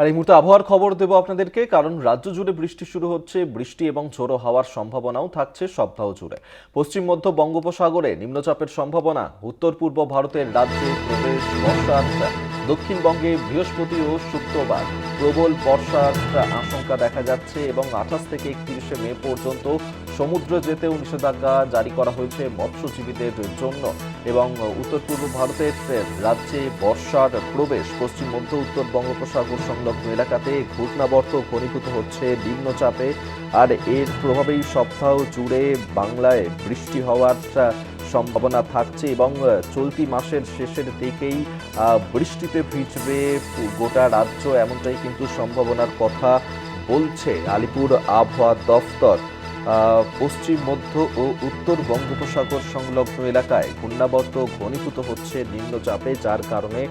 আর এই মুহূর্তে আবহাওয়ার খবর দেব আপনাদেরকে, কারণ রাজ্য জুড়ে বৃষ্টি শুরু হচ্ছে, বৃষ্টি এবং ঝোড়ো হাওয়ার সম্ভাবনাও থাকছে সপ্তাহ জুড়ে। পশ্চিম, মধ্য বঙ্গোপসাগরে নিম্নচাপের সম্ভাবনা উত্তর পূর্ব ভারতের রাজ্যে প্রবেশ বর্ষার দক্ষিণবঙ্গে বৃহস্পতি ও শুক্রবার প্রবল বর্ষার আশঙ্কা দেখা যাচ্ছে এবং আঠাশ থেকে একত্রিশে মে পর্যন্ত সমুদ্র যেতেও নিষেধাজ্ঞা জারি করা হয়েছে মৎস্যজীবীদের জন্য এবং উত্তর পূর্ব ভারতের রাজ্যে বর্ষার প্রবেশ, পশ্চিম মধ্য উত্তর বঙ্গোপসাগর সংলগ্ন এলাকাতে ঘূর্ণাবর্ত ঘনীভূত হচ্ছে নিম্নচাপে। আর এর প্রভাবেই সপ্তাহ জুড়ে বাংলায় বৃষ্টি হওয়ার সম্ভাবনা থাকছে এবং চলতি মাসের শেষের দিকেই বৃষ্টিতে ভিজবে গোটা রাজ্য, এমনটাই কিন্তু সম্ভাবনার কথা বলছে আলিপুর আবহাওয়া দফতর। পশ্চিম, মধ্য ও উত্তর বঙ্গোপসাগর সংলগ্ন এলাকায় ঘূর্ণাবর্ত ঘনীভূত হচ্ছে নিম্নচাপে, যার কারণে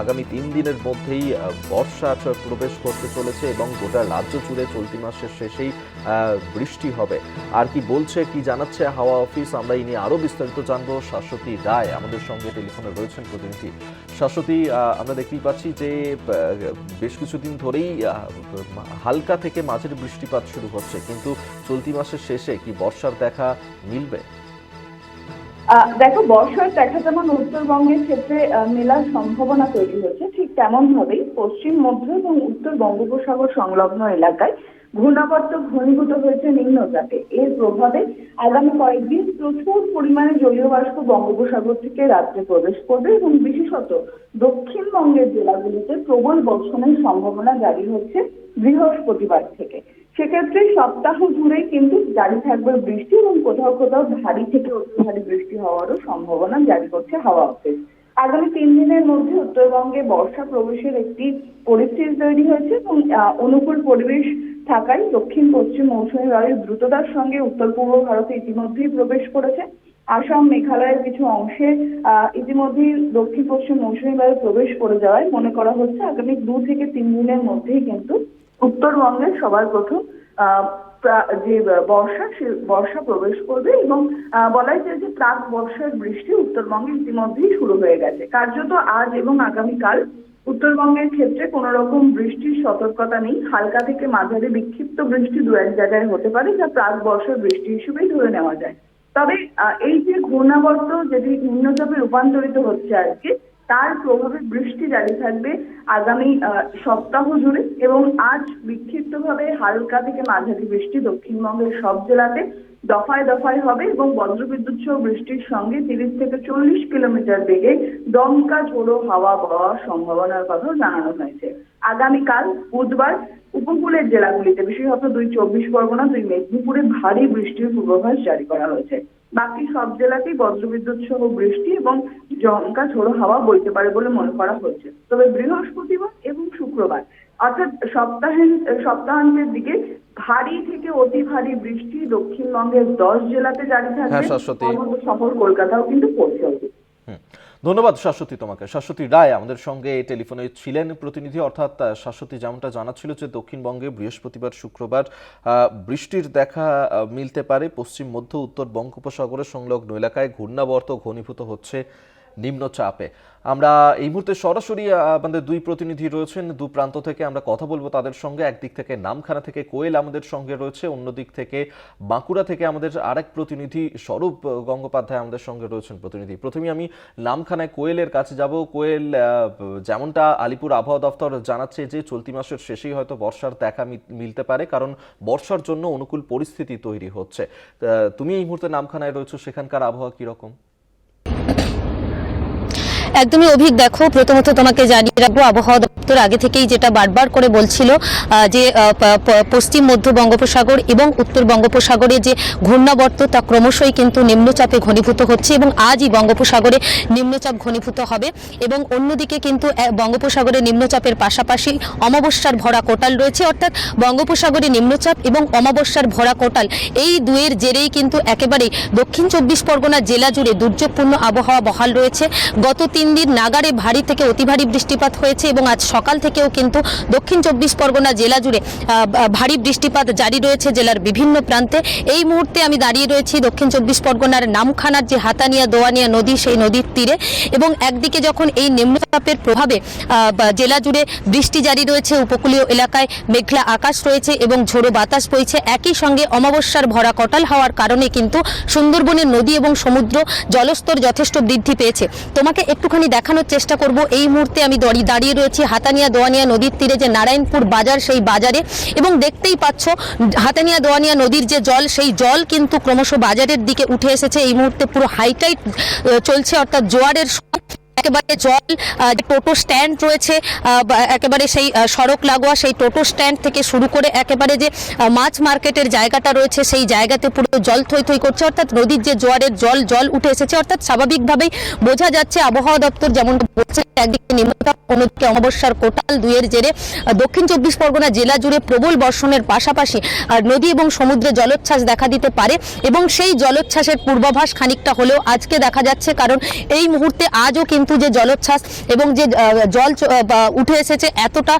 আগামী তিন দিনের মধ্যেই বর্ষা প্রবেশ করতে চলেছে এবং গোটা রাজ্য জুড়ে চলতি মাসের শেষেই বৃষ্টি হবে। আর কি বলছে, কি জানাচ্ছে হাওয়া অফিস, আমরা এই নিয়ে আরও বিস্তারিত জানব। শাশ্বতী রায় আমাদের সঙ্গে টেলিফোনে রয়েছেন প্রতিনিধি। শাশ্বতী আমরা দেখতেই পাচ্ছি যে বেশ কিছুদিন ধরেই হালকা থেকে মাঝের বৃষ্টিপাত শুরু হচ্ছে। কিন্তু চলতি মাসের শেষে কি বর্ষার দেখা মিলবে? দেখো, বর্ষার দেখা যেমন উত্তরবঙ্গের ক্ষেত্রে মেলার সম্ভাবনা তৈরি হচ্ছে ঠিক তেমন ভাবেই পশ্চিম, মধ্য এবং উত্তর বঙ্গোপসাগর সংলগ্ন এলাকায় ঘূর্ণাবর্ত ঘনীভূত হয়েছে নিম্নচাপে। এর প্রভাবে আগামী কয়েকদিন প্রচুর পরিমাণে জলীয় বাষ্প বঙ্গোপসাগর থেকে রাজ্যে প্রবেশ করবে এবং বিশেষত দক্ষিণবঙ্গের জেলাগুলিতে প্রবল বর্ষণের সম্ভাবনা জারি হচ্ছে বৃহস্পতিবার থেকে। সেক্ষেত্রে সপ্তাহ জুড়ে কিন্তু জারি থাকবে বৃষ্টি এবং কোথাও কোথাও ভারী থেকে অতি ভারী বৃষ্টি হওয়ারও সম্ভাবনা জারি করছে হাওয়া অফিস আগামী তিন দিনের মধ্যে উত্তরবঙ্গে বর্ষা প্রবেশের একটি পরিস্থিতি তৈরি হয়েছে এবং অনুকূল পরিবেশ থাকায় দক্ষিণ পশ্চিম মৌসুমী বায়ু দ্রুততার সঙ্গে উত্তর পূর্ব ভারতে ইতিমধ্যেই প্রবেশ করেছে। আসাম, মেঘালয়ের কিছু অংশে ইতিমধ্যেই দক্ষিণ পশ্চিম মৌসুমী বায়ু প্রবেশ করে যাওয়ায় মনে করা হচ্ছে আগামী দু থেকে তিন দিনের মধ্যেই কিন্তু উত্তরবঙ্গের সবার প্রথম যে বর্ষা, সে বর্ষা প্রবেশ করবে এবং বলাই যায় যে প্রাক বর্ষার বৃষ্টি উত্তরবঙ্গে ইতিমধ্যেই শুরু হয়ে গেছে। কার্যত আজ এবং আগামীকাল উত্তরবঙ্গের ক্ষেত্রে কোনো রকম বৃষ্টির সতর্কতা নেই। হালকা থেকে মাঝারি বিক্ষিপ্ত বৃষ্টি দু এক জায়গায় হতে পারে, যা প্রাক বর্ষার বৃষ্টি হিসেবেই ধরে নেওয়া যায়। তবে এই যে ঘূর্ণাবর্ত যেটি নিম্নচাপে রূপান্তরিত হচ্ছে আজকে তার প্রভাবে বৃষ্টি জারি থাকবে আগামী সপ্তাহ জুড়ে এবং আজ বিক্ষিপ্তভাবে হালকা থেকে মাঝারি বৃষ্টি দক্ষিণবঙ্গের সব জেলাতে দফায় দফায় হবে এবং বজ্রবিদ্যুৎ সহ বৃষ্টির সঙ্গে তিরিশ থেকে চল্লিশ কিলোমিটার বেগে দমকা ঝোড়ো হাওয়া বওয়ার সম্ভাবনার কথাও জানানো হয়েছে। আগামীকাল বুধবার উপকূলের জেলাগুলিতে বিশেষত দুই চব্বিশ পরগনা দুই মেদিনীপুরে ভারী বৃষ্টির পূর্বাভাস জারি করা হয়েছে। বাকি সব জেলাতেই বজ্রবিদ্যুৎ সহ বৃষ্টি এবং জমকা ঝোড়ো হাওয়া বইতে পারে বলে মনে করা হচ্ছে তবে বৃহস্পতিবার এবং শুক্রবার অর্থাৎ সপ্তাহের সপ্তাহান্তের দিকে ভারী থেকে অতি ভারী বৃষ্টি দক্ষিণবঙ্গের দশ জেলাতে জারি হ্যাঁ, থাকবে শহর কলকাতাও কিন্তু পড়ছে। হুম। ধন্যবাদ শাশ্বতী তোমাকে। শাশ্বতী রায় আমাদের সঙ্গে টেলিফোনে ছিলেন প্রতিনিধি। অর্থাৎ শাশ্বতী যেমনটা জানাচ্ছিল যে দক্ষিণবঙ্গে বৃহস্পতিবার, শুক্রবার বৃষ্টির দেখা মিলতে পারে। পশ্চিম, মধ্য, উত্তর বঙ্গোপসাগরের সংলগ্ন এলাকায় ঘূর্ণাবর্ত ঘনীভূত হচ্ছে। নিম্নচাপে। আমরা এই মুহূর্তে সরাসরি আমাদের দুই প্রতিনিধি রয়েছেন। দু প্রান্ত থেকে আমরা কথা বলব তাদের সঙ্গে। একদিক থেকে নামখানা থেকে কোয়েল আমাদের সঙ্গে রয়েছে। অন্যদিক থেকে বাঁকুড়া থেকে আমাদের আরেক প্রতিনিধি স্বরূপ গঙ্গোপাধ্যায় আমাদের সঙ্গে রয়েছেন প্রতিনিধি। প্রথমে আমি নামখানায় কোয়েলের কাছে যাব। কোয়েল যেমনটা আলিপুর আবহাওয়া দফতর জানাচ্ছে যে চলতি মাসের শেষেই হয়তো বর্ষার দেখা মিলতে পারে, কারণ বর্ষার জন্য অনুকূল পরিস্থিতি তৈরি হচ্ছে। তুমি এই মুহূর্তে নামখানায় রয়েছো। সেখানকার আবহাওয়া কীরকম? একদমই অভিক দেখো প্রথমত তোমাকে জানিয়ে রাখব আবহাওয়া দপ্তর আগে থেকেই যেটা বারবার করে বলছিল যে পশ্চিম মধ্য বঙ্গোপসাগর এবং উত্তর বঙ্গোপসাগরে যে ঘূর্ণাবর্ত তা ক্রমশই কিন্তু নিম্নচাপে ঘনীভূত হচ্ছে এবং আজই বঙ্গোপসাগরে নিম্নচাপ ঘনীভূত হবে এবং অন্যদিকে কিন্তু বঙ্গোপসাগরে নিম্নচাপের পাশাপাশি অমাবস্যার ভরা কোটাল রয়েছে। অর্থাৎ বঙ্গোপসাগরে নিম্নচাপ এবং অমাবস্যার ভরা কোটাল এই দুয়ের জেরেই কিন্তু একেবারেই দক্ষিণ চব্বিশ পরগনা জেলা জুড়ে দুর্যোগপূর্ণ আবহাওয়া বহাল রয়েছে। গত তিন দিন নাগারে ভারী থেকে অতি ভারী বৃষ্টিপাত হয়েছে এবং আজ সকাল থেকেও কিন্তু দক্ষিণ চব্বিশ পরগনা জেলা জুড়ে ভারী বৃষ্টিপাত জারি রয়েছে জেলার বিভিন্ন প্রান্তে। এই মুহূর্তে আমি দাঁড়িয়ে রয়েছি দক্ষিণ চব্বিশ পরগনার নামখানার যে হাতানিয়া, দোয়ানিয়া নদী, সেই নদীর তীরে এবং একদিকে যখন এই নিম্নচাপের প্রভাবে জেলা জুড়ে বৃষ্টি জারি রয়েছে উপকূলীয় এলাকায় মেঘলা আকাশ রয়েছে এবং ঝোড়ো বাতাস বইছে। একই সঙ্গে অমাবস্যার ভরা কটাল হওয়ার কারণে কিন্তু সুন্দরবনের নদী এবং সমুদ্র জলস্তর যথেষ্ট বৃদ্ধি পেয়েছে। তোমাকে একটুখানি দেখানোর চেষ্টা করব। এই মুহূর্তে আমি দাঁড়িয়ে রয়েছি হাতানিয়া দোয়ানিয়া নদীর তীরে যে নারায়ণপুর বাজার, সেই বাজারে। এবং দেখতেই পাচ্ছ, হাতানিয়া দোয়ানিয়া নদীর যে জল, সেই জল কিন্তু ক্রমশ বাজারের দিকে উঠে এসেছে। এই মুহূর্তে পুরো হাইটাইট চলছে, অর্থাৎ জোয়ারের একেবারে জল টোটো স্ট্যান্ড রয়েছে একেবারে সেই সড়ক লাগোয়া, সেই টোটো স্ট্যান্ড থেকে শুরু করে একেবারে যে মাছ মার্কেটের জায়গাটা রয়েছে, সেই জায়গাতে পুরো জল থই থই করছে। অর্থাৎ নদীর যে জোয়ারের জল জল উঠে এসেছে। অর্থাৎ স্বাভাবিকভাবেই বোঝা যাচ্ছে আবহাওয়া দপ্তর যেমন বলছে, একদিকে নিম্নচাপ, অন্যদিকে অমাবস্যার কোটাল দুইয়ের জেরে দক্ষিণ চব্বিশ পরগনা জেলা জুড়ে প্রবল বর্ষণের পাশাপাশি নদী এবং সমুদ্রে জলোচ্ছ্বাস দেখা দিতে পারে এবং সেই জলোচ্ছ্বাসের পূর্বাভাস খানিকটা হলেও আজকে দেখা যাচ্ছে, কারণ এই মুহূর্তে আজও কিন্তু যে জলোচ্ছ্বাস এবং যে জল উঠে এসেছে এতটা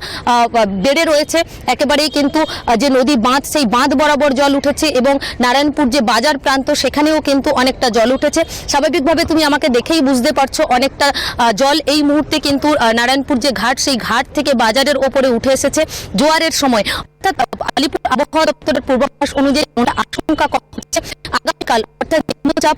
বেড়ে রয়েছে, একেবারেই কিন্তু যে নদী বাঁধ, সেই বাঁধ বরাবর জল উঠেছে এবং নারায়ণপুর যে বাজার প্রান্ত, সেখানেও কিন্তু অনেকটা জল উঠেছে। স্বাভাবিকভাবে তুমি আমাকে দেখেই বুঝতে পারছ অনেকটা জল এই মুহূর্তে কিন্তু নারায়ণপুর যে ঘাট, সেই ঘাট থেকে বাজারের ওপরে উঠে এসেছে জোয়ারের সময়। অর্থাৎ আলিপুর আবহাওয়া দপ্তরের পূর্বাভাস অনুযায়ী আশঙ্কা করা হচ্ছে, আগামীকাল অর্থাৎ নিম্নচাপ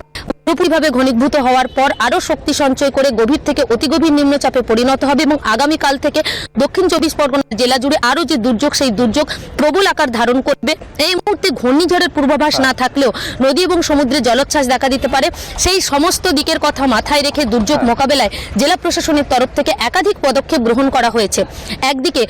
পুরোপুরিভাবে ঘনীভূত হওয়ার পর আরও শক্তি সঞ্চয় করে গভীর থেকে অতি গভীর নিম্নচাপে পরিণত হবে এবং আগামীকাল থেকে দক্ষিণ চব্বিশ পরগনা জেলা জুড়ে আরও যে দুর্যোগ সেই দুর্যোগ প্রবল আকার ধারণ করবে। এই মুহূর্তে ঘূর্ণিঝড়ের পূর্বাভাস না থাকলেও নদী এবং সমুদ্রে জলোচ্ছ্বাস দেখা দিতে পারে। সেই সমস্ত দিকের কথা মাথায় রেখে দুর্যোগ মোকাবেলায় জেলা প্রশাসনের তরফ থেকে একাধিক পদক্ষেপ গ্রহণ করা হয়েছে। একদিকে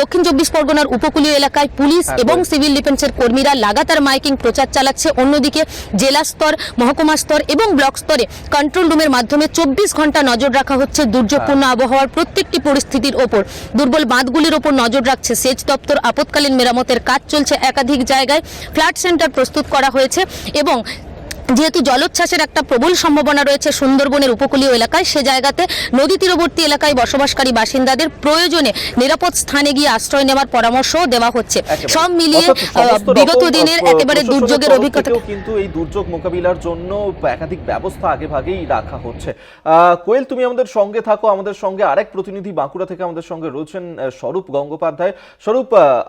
দক্ষিণ চব্বিশ পরগনার উপকূলীয় এলাকায় পুলিশ হ্যাঁ, এবং সিভিল ডিফেন্সের কর্মীরা লাগাতার মাইকিং প্রচার চালাচ্ছে। অন্যদিকে জেলা স্তর মহকুমা স্তর এবং ব্লক স্তরে কন্ট্রোল রুমের মাধ্যমে চব্বিশ ঘণ্টা নজর রাখা হচ্ছে দুর্যোগপূর্ণ আবহাওয়ার প্রত্যেকটি পরিস্থিতির ওপর। দুর্বল বাঁধগুলির ওপর নজর রাখছে সেচ দপ্তর আপতকালীন মেরামতের কাজ চলছে একাধিক জায়গায়। ফ্ল্যাট সেন্টার প্রস্তুত করা হয়েছে এবং যেহেতু জলোচ্ছ্বাসের একটা প্রবল সম্ভাবনা রয়েছে সুন্দরবনের উপকূলীয় এলাকায় সে জায়গাতে নদী তীরবর্তী এলাকায় বসবাসকারী বাসিন্দাদের প্রয়োজনে নিরাপদ স্থানে গিয়ে আশ্রয় নেওয়ার পরামর্শও দেওয়া হচ্ছে। সব মিলিয়ে বিগত দিনের একেবারে দুর্যোগের অভিজ্ঞতা কিন্তু এই দুর্যোগ মোকাবিলার জন্য একাধিক ব্যবস্থা আগে ভাগেই রাখা হচ্ছে। আহ, কোয়েল তুমি আমাদের সঙ্গে থাকো। আমাদের সঙ্গে আরেক প্রতিনিধি বাঁকুড়া থেকে আমাদের সঙ্গে রয়েছেন স্বরূপ গঙ্গোপাধ্যায়। স্বরূপ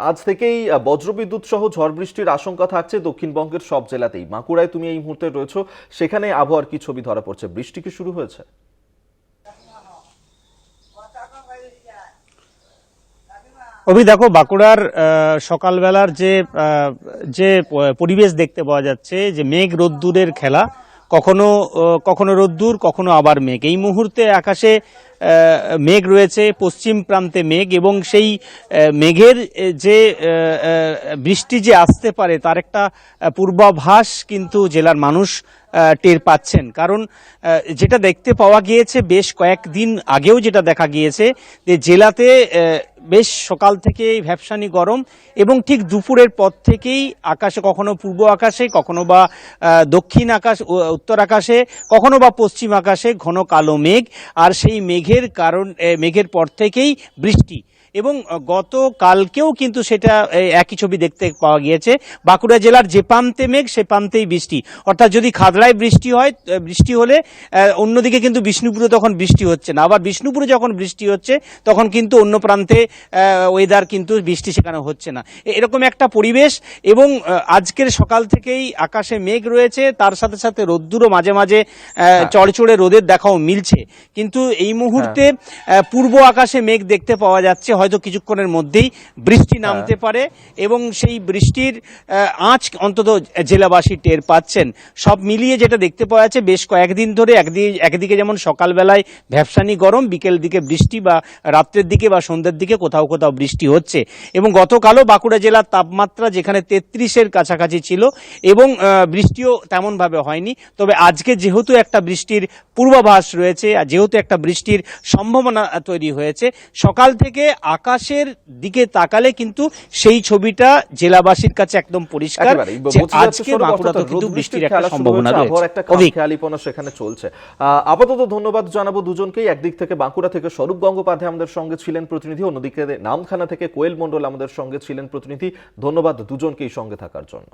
আজ থেকেই বজ্রবিদ্যুৎ সহ ঝড় বৃষ্টির আশঙ্কা থাকছে দক্ষিণবঙ্গের সব জেলাতেই। বাঁকুড়ায় তুমি এই মুহূর্তে রয়েছো। সেখানে আবহাওয়ার কি ছবি ধরা পড়ছে? বৃষ্টি কি শুরু হয়েছে? অভি, দেখো, বাঁকুড়ার সকালবেলার যে যে পরিবেশ দেখতে পাওয়া যাচ্ছে, যে মেঘ রোদ্দুরের খেলা, কখনো কখনো রোদ্দুর, কখনো আবার মেঘ। এই মুহূর্তে আকাশে মেঘ রয়েছে, পশ্চিম প্রান্তে মেঘ এবং সেই মেঘের যে বৃষ্টি যে আসতে পারে তার একটা পূর্বাভাস কিন্তু জেলার মানুষ টের পাচ্ছেন। কারণ যেটা দেখতে পাওয়া গিয়েছে বেশ কয়েকদিন আগেও যেটা দেখা গিয়েছে যে জেলাতে বেশ সকাল থেকে ভ্যাপসানি গরম এবং ঠিক দুপুরের পর থেকেই আকাশে কখনো পূর্ব আকাশে, কখনো বা দক্ষিণ আকাশ উত্তর আকাশে, কখনো বা পশ্চিম আকাশে ঘন কালো মেঘ। আর সেই মেঘের কারণ মেঘের পর থেকেই বৃষ্টি। এবং আহ, গতকালকেও কিন্তু সেটা একই ছবি দেখতে পাওয়া গিয়েছে। বাঁকুড়া জেলার যে প্রান্তে মেঘ সে প্রান্তেই বৃষ্টি। অর্থাৎ যদি খাদড়ায় বৃষ্টি হয় বৃষ্টি হলে অন্যদিকে কিন্তু বিষ্ণুপুরে তখন বৃষ্টি হচ্ছে না। আবার বিষ্ণুপুরে যখন বৃষ্টি হচ্ছে তখন কিন্তু অন্য প্রান্তে ওয়েদার কিন্তু বৃষ্টি সেখানে হচ্ছে না। এরকম একটা পরিবেশ এবং আজকের সকাল থেকেই আকাশে মেঘ রয়েছে। তার সাথে সাথে রোদ্দুরও মাঝে মাঝে চড়চড়ে রোদের দেখাও মিলছে। কিন্তু এই মুহূর্তে পূর্ব আকাশে মেঘ দেখতে পাওয়া যাচ্ছে। হয়তো কিছুক্ষণের মধ্যেই বৃষ্টি নামতে পারে এবং সেই বৃষ্টির আঁচ অন্তত জেলাবাসী টের পাচ্ছেন। সব মিলিয়ে যেটা দেখতে পাওয়া যাচ্ছে বেশ কয়েকদিন ধরে একদিকে একদিকে যেমন সকালবেলায় ভ্যাপসানি গরম বিকেল দিকে বৃষ্টি বা রাত্রের দিকে বা সন্ধ্যের দিকে কোথাও কোথাও বৃষ্টি হচ্ছে। এবং গতকালও বাঁকুড়া জেলার তাপমাত্রা যেখানে তেত্রিশের কাছাকাছি ছিল এবং বৃষ্টিও তেমনভাবে হয়নি। তবে আজকে যেহেতু একটা বৃষ্টির পূর্বাভাস রয়েছে আর যেহেতু একটা বৃষ্টির সম্ভাবনা তৈরি হয়েছে সকাল থেকে আকাশের দিকে তাকালে কিন্তু সেই ছবিটা জেলাবাসীর কাছে একদম পরিষ্কার। যে আজকে স্বরূপ, বাঁকুড়াতে কিন্তু বৃষ্টির বৃষ্টির একটা সম্ভাবনা রয়েছে। একটা খেয়ালিপনা সেখানে চলছে। আপাতত ধন্যবাদ জানাব দুজনকেই। একদিক থেকে বাঁকুড়া থেকে স্বরূপ গঙ্গোপাধ্যায় আমাদের সঙ্গে ছিলেন প্রতিনিধি অন্যদিকে নামখানা থেকে কোয়েল মণ্ডল আমাদের সঙ্গে ছিলেন প্রতিনিধি। ধন্যবাদ দুজনকেই সঙ্গে থাকার জন্য।